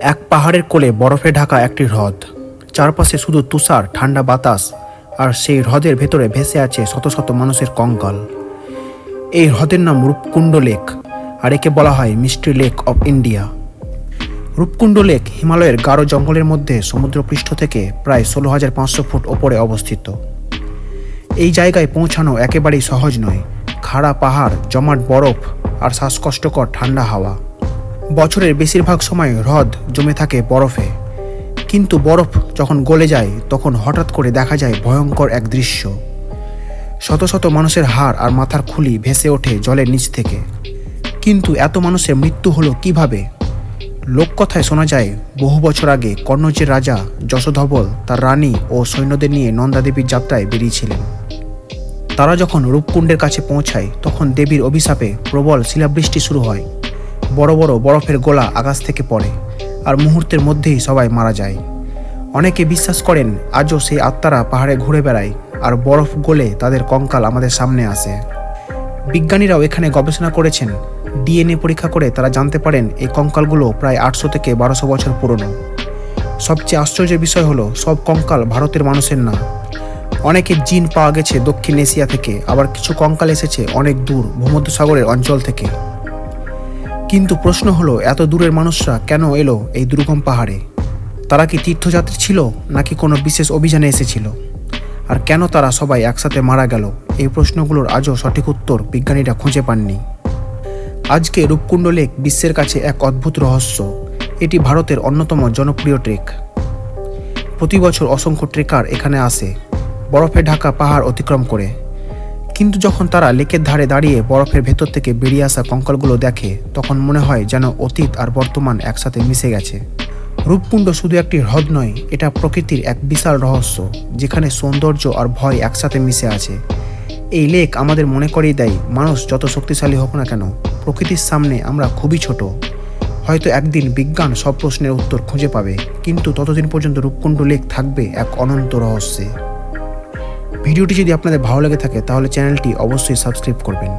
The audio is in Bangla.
এক পাহাড়ের কোলে বরফে ঢাকা একটি হ্রদ। চারপাশে শুধু তুষার, ঠান্ডা বাতাস, আর সেই হ্রদের ভেতরে ভেসে আছে শত শত মানুষের কঙ্কাল। এই হ্রদের নাম রূপকুণ্ড লেক, আর একে বলা হয় mystery lake of India. Roopkund lake হিমালয়ের গাঢ় জঙ্গলের মধ্যে সমুদ্রপৃষ্ঠ থেকে প্রায় ষোলো হাজার পাঁচশো ফুট ওপরে অবস্থিত। এই জায়গায় পৌঁছানো একেবারেই সহজ নয়। খাড়া পাহাড়, জমাট বরফ, আর শ্বাসকষ্টকর ঠান্ডা হাওয়া। বছরের বেশিরভাগ সময় হ্রদ জমে থাকে বরফে। কিন্তু বরফ যখন গলে যায়, তখন হঠাৎ করে দেখা যায় ভয়ঙ্কর এক দৃশ্য। শত শত মানুষের হাড় আর মাথার খুলি ভেসে ওঠে জলের নিচ থেকে। কিন্তু এত মানুষের মৃত্যু হলো কীভাবে? লোককথায় শোনা যায়, বহু বছর আগে কর্ণজের রাজা যশোধবল তার রানী ও সৈন্যদের নিয়ে নন্দাদেবীর যাত্রায় বেরিয়েছিলেন। তারা যখন রূপকুণ্ডের কাছে পৌঁছায়, তখন দেবীর অভিশাপে প্রবল শিলাবৃষ্টি শুরু হয়। বড় বড় বরফের গোলা আকাশ থেকে পড়ে, আর মুহূর্তের মধ্যেই সবাই মারা যায়। অনেকে বিশ্বাস করেন, আজও সেই আত্মারা পাহাড়ে ঘুরে বেড়ায়, আর বরফ গলে তাদের কঙ্কাল আমাদের সামনে আসে। বিজ্ঞানীরাও এখানে গবেষণা করেছেন, ডিএনএ পরীক্ষা করে তারা জানতে পারেন এই কঙ্কালগুলো প্রায় আটশো থেকে বারোশো বছর পুরনো। সবচেয়ে আশ্চর্যের বিষয় হলো, সব কঙ্কাল ভারতের মানুষের না। অনেকে জিন পাওয়া গেছে দক্ষিণ এশিয়া থেকে, আবার কিছু কঙ্কাল এসেছে অনেক দূর ভূমধ্যসাগরের অঞ্চল থেকে। কিন্তু প্রশ্ন হলো, এত দূরের মানুষরা কেন এলো এই দুর্গম পাহাড়ে? তারা কি তীর্থযাত্রী ছিল, নাকি কোনো বিশেষ অভিযানে এসেছিল? আর কেন তারা সবাই একসাথে মারা গেল? এই প্রশ্নগুলোর আজও সঠিক উত্তর বিজ্ঞানীরা খুঁজে পাননি। আজকে রূপকুণ্ড লেক বিশ্বের কাছে এক অদ্ভুত রহস্য। এটি ভারতের অন্যতম জনপ্রিয় ট্রেক। প্রতি বছর অসংখ্য ট্রেকার এখানে আসে। বরফে ঢাকা পাহাড় অতিক্রম করে। কিন্তু যখন তারা লেকের ধারে দাঁড়িয়ে বরফের ভেতর থেকে বেরিয়ে আসা কঙ্কালগুলো দেখে, তখন মনে হয় যেন অতীত আর বর্তমান একসাথে মিশে গেছে। রূপকুণ্ড শুধু একটি হ্রদ নয়, এটা প্রকৃতির এক বিশাল রহস্য, যেখানে সৌন্দর্য আর ভয় একসাথে মিশে আছে। এই লেক আমাদের মনে করিয়ে দেয়, মানুষ যত শক্তিশালী হোক না কেন, প্রকৃতির সামনে আমরা খুবই ছোট। হয়তো একদিন বিজ্ঞান সব প্রশ্নের উত্তর খুঁজে পাবে, কিন্তু ততদিন পর্যন্ত রূপকুণ্ড লেক থাকবে এক অনন্ত রহস্যে। ভিডিওটি যদি আপনাদের ভালো লেগে থাকে তাহলে চ্যানেলটি অবশ্যই সাবস্ক্রাইব করবেন।